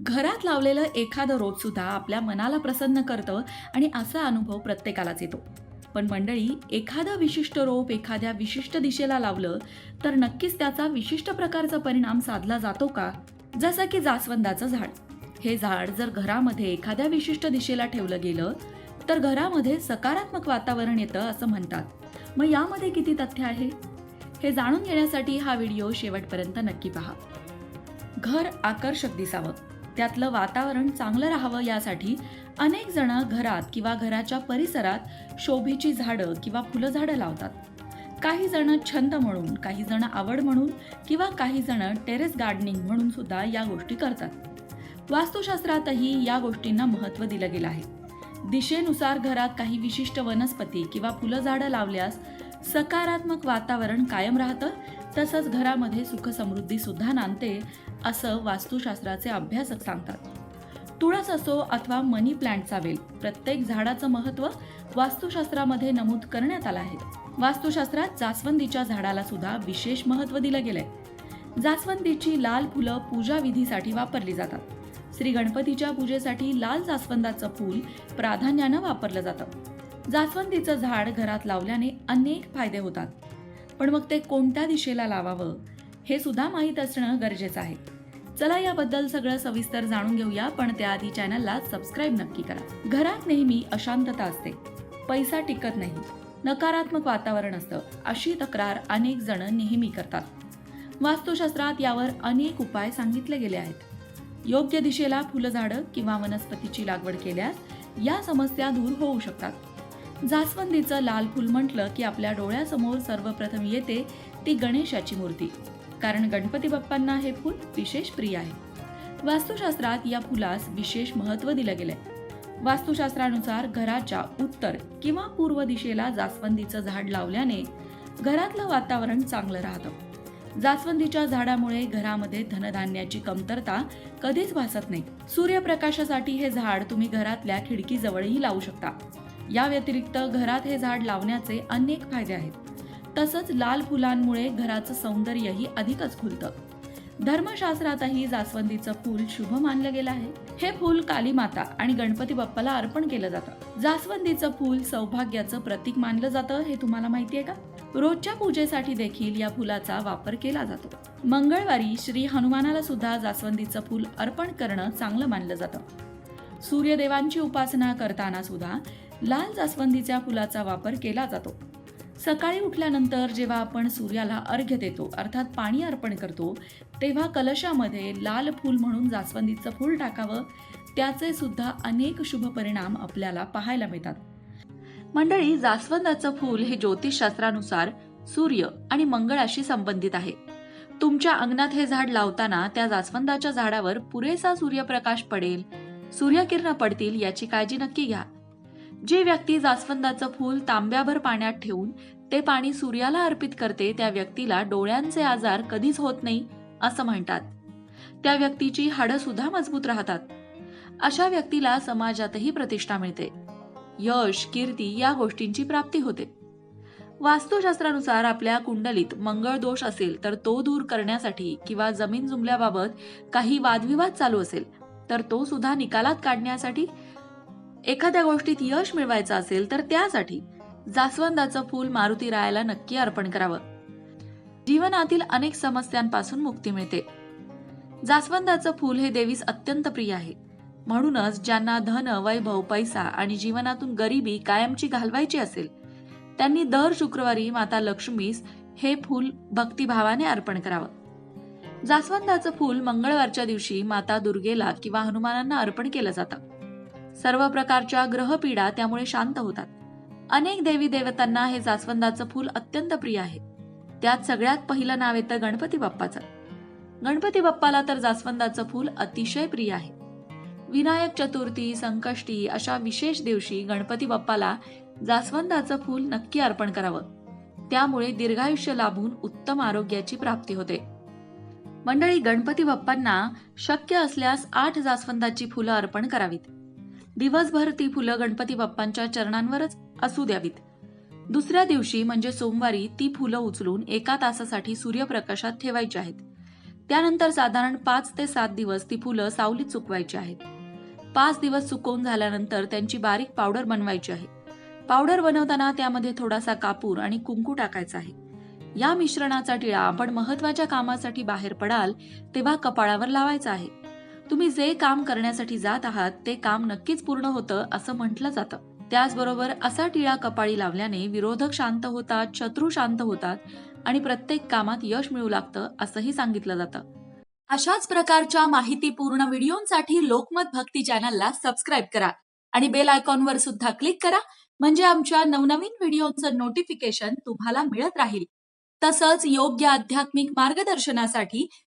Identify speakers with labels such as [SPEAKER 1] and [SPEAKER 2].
[SPEAKER 1] घरात लावलेलं एखादं रोप सुद्धा आपल्या मनाला प्रसन्न करतं आणि असा अनुभव प्रत्येकालाच येतो. पण मंडळी एखादं विशिष्ट रोप एखाद्या विशिष्ट दिशेला लावलं तर नक्कीच त्याचा विशिष्ट प्रकारचा परिणाम साधला जातो का? जसं की जास्वंदाचं झाड. हे झाड जर घरामध्ये एखाद्या विशिष्ट दिशेला ठेवलं गेलं तर घरामध्ये सकारात्मक वातावरण येतं असं म्हणतात. मग यामध्ये किती तथ्य आहे? हे जाणून घेण्यासाठी हा व्हिडिओ शेवटपर्यंत नक्की पहा. घर आकर्षक दिसावं. त्यातलं वातावरण चांगलं राहावं यासाठी अनेक जण घरात किंवा घराच्या परिसरात शोभेची झाडं किंवा फुलं झाडं लावतात. काही जण छंद म्हणून काही जण आवड म्हणून किंवा काही जण टेरेस गार्डनिंग म्हणून सुद्धा या गोष्टी करतात. वास्तुशास्त्रातही या गोष्टींना महत्त्व दिलं गेलं आहे. दिशेनुसार घरात काही विशिष्ट वनस्पती किंवा फुलं झाडं लावल्यास सकारात्मक वातावरण कायम राहतं तसंच घरामध्ये सुखसमृद्धी सुद्धा नांदते असं वास्तुशास्त्राचे अभ्यासक सांगतात. तुळस असो अथवा मनी प्लांटचा वेल प्रत्येक झाडाचं महत्त्व वास्तुशास्त्रामध्ये नमूद करण्यात आलं आहे. वास्तुशास्त्रात जास्वंदीच्या झाडाला सुद्धा विशेष महत्त्व दिलं गेलंय. जास्वंदीची लाल फुलं पूजा विधीसाठी वापरली जातात. श्री गणपतीच्या पूजेसाठी लाल जास्वंदाचं फूल प्राधान्यानं वापरलं जातं. जास्वंदीचं झाड घरात लावल्याने अनेक फायदे होतात. पण मग ते कोणत्या दिशेला लावावं हे सुद्धा माहीत असणं गरजेचं आहे. चला याबद्दल सगळं सविस्तर जाणून घेऊया पण त्याआधी चॅनलला सबस्क्राईब नक्की करा. घरात नेहमी अशांतता असते. पैसा टिकत नाही. नकारात्मक वातावरण असतं. अशी तक्रार अनेक जण नेहमी करतात. वास्तुशास्त्रात यावर अनेक उपाय सांगितले गेले आहेत. योग्य दिशेला फुलझाडं किंवा वनस्पतीची लागवड केल्यास या समस्या दूर होऊ शकतात. जास्वंदीचं लाल फुल म्हटलं की आपल्या डोळ्यासमोर सर्वप्रथम येते ती गणेशाची मूर्ती. कारण गणपती बाप्पांना हे फूल विशेष प्रिय आहे. वास्तुशास्त्रात या फुलास विशेष महत्त्व दिलं गेलंय. वास्तुशास्त्रानुसार घराच्या उत्तर किंवा पूर्व दिशेला जास्वंदीचं झाड लावल्याने घरातलं वातावरण चांगलं राहतं. जास्वंदीच्या झाडामुळे घरामध्ये धनधान्याची कमतरता कधीच भासत नाही. सूर्यप्रकाशासाठी हे झाड तुम्ही घरातल्या खिडकीजवळही लावू शकता. या व्यतिरिक्त घरात हे झाड लावण्याचे अनेक फायदे आहेत. तसंच लाल फुलांमुळे घराचं सौंदर्यही अधिकच खुलतं. धर्मशास्त्रातही जास्वंदीचं फूल शुभ मानलं गेलं आहे. हे फूल काली माता आणि गणपती बाप्पाला अर्पण केलं जातं. जास्वंदीचं फूल सौभाग्याचं प्रतीक मानलं जातं हे तुम्हाला माहिती आहे का? रोजच्या पूजेसाठी देखील या फुलाचा वापर केला जातो. मंगळवारी श्री हनुमानाला सुद्धा जास्वंदीचं फूल अर्पण करणं चांगलं मानलं जातं. सूर्यदेवांची उपासना करताना सुद्धा लाल जास्वंदीच्या फुलाचा वापर केला जातो. सकाळी उठल्यानंतर जेव्हा आपण सूर्याला अर्घ्य देतो अर्थात पाणी अर्पण करतो तेव्हा कलशामध्ये लाल फूल म्हणून जास्वंदीचं फूल टाकावं त्याचे सुद्धा अनेक शुभ परिणाम आपल्याला पाहायला मिळतात. मंडळी जास्वंदाचं फूल हे ज्योतिषशास्त्रानुसार सूर्य आणि मंगळाशी संबंधित आहे. तुमच्या अंगणात हे झाड लावताना त्या जास्वंदाच्या झाडावर पुरेसा सूर्यप्रकाश पडेल सूर्यकिरण पडतील याची काळजी नक्की घ्या. जी व्यक्ती जास्वंदाचं फूल तांब्याभर पाण्यात ठेवून ते पाणी सूर्याला अर्पित करते त्या व्यक्तीला डोळ्यांचे आजार कधीच होत नाही असं म्हणतात. त्या व्यक्तीची हाडं सुद्धा मजबूत राहतात. अशा व्यक्तीला समाजातही प्रतिष्ठा मिळते. यश कीर्ती या गोष्टींची प्राप्ती होते. वास्तुशास्त्रानुसार आपल्या कुंडलीत मंगळ दोष असेल तर तो दूर करण्यासाठी किंवा जमीन जुमल्याबाबत काही वादविवाद चालू असेल तर तो सुद्धा निकालात काढण्यासाठी एखाद्या गोष्टीत यश मिळवायचं असेल तर त्यासाठी जास्वंदाचं फूल मारुती रायाला नक्की अर्पण करावं. जीवनातील अनेक समस्यांपासून मुक्ती मिळते. जास्वंदाचं फूल हे देवीस अत्यंत प्रिय आहे. म्हणूनच ज्यांना धन वैभव पैसा आणि जीवनातून गरिबी कायमची घालवायची असेल त्यांनी दर शुक्रवारी माता लक्ष्मीस हे फूल भक्तिभावाने अर्पण करावं. जास्वंदाचं फूल मंगळवारच्या दिवशी माता दुर्गेला किंवा हनुमानांना अर्पण केलं जातं. सर्व प्रकारच्या ग्रहपीडा त्यामुळे शांत होतात. अनेक देवी देवतांना हे जास्वंदाचं फूल अत्यंत प्रिय आहे. त्यात सगळ्यात पहिलं नाव येतं गणपती बाप्पाचं. गणपती बाप्पाला तर जास्वंदाचं फूल अतिशय प्रिय आहे. विनायक चतुर्थी संकष्टी अशा विशेष दिवशी गणपती बाप्पाला जास्वंदाचं फूल नक्की अर्पण करावं. त्यामुळे दीर्घायुष्य लाभून उत्तम आरोग्याची प्राप्ती होते. मंडळी गणपती बाप्पांना शक्य असल्यास आठ जास्वंदाची फुलं अर्पण करावीत. दिवसभर ती फुलं गणपती बाप्पांच्या चरणांवरच असू द्यावीत. दुसऱ्या दिवशी म्हणजे सोमवारी ती फुलं उचलून एका तासासाठी सूर्यप्रकाशात ठेवायची आहेत. त्यानंतर साधारण पाच ते सात दिवस ती फुलं सावलीत सुकवायची आहेत. पाच दिवस सुकवून झाल्यानंतर त्यांची बारीक पावडर बनवायची आहे. पावडर बनवताना त्यामध्ये थोडासा कापूर आणि कुंकू टाकायचा आहे. या मिश्रणाचा टिळा आपण महत्त्वाच्या कामासाठी बाहेर पडाल तेव्हा कपाळावर लावायचा आहे. तुम्ही जे काम करण्यासाठी जात आहात ते काम नक्कीच पूर्ण होतं असं म्हटलं जातं. त्याचबरोबर असा टिळा कपाळी लावल्याने विरोधक शांत होतात शत्रू शांत होतात आणि प्रत्येक कामात यश मिळू लागतं असंही सांगितलं जातं. अशाच प्रकारच्या माहितीपूर्ण व्हिडिओंसाठी लोकमत भक्ती चॅनलला सबस्क्राईब करा आणि बेल आयकॉनवर सुद्धा क्लिक करा म्हणजे आमच्या नवनवीन व्हिडिओचं नोटिफिकेशन तुम्हाला मिळत राहील. तसंच योग्य आध्यात्मिक मार्गदर्शनासाठी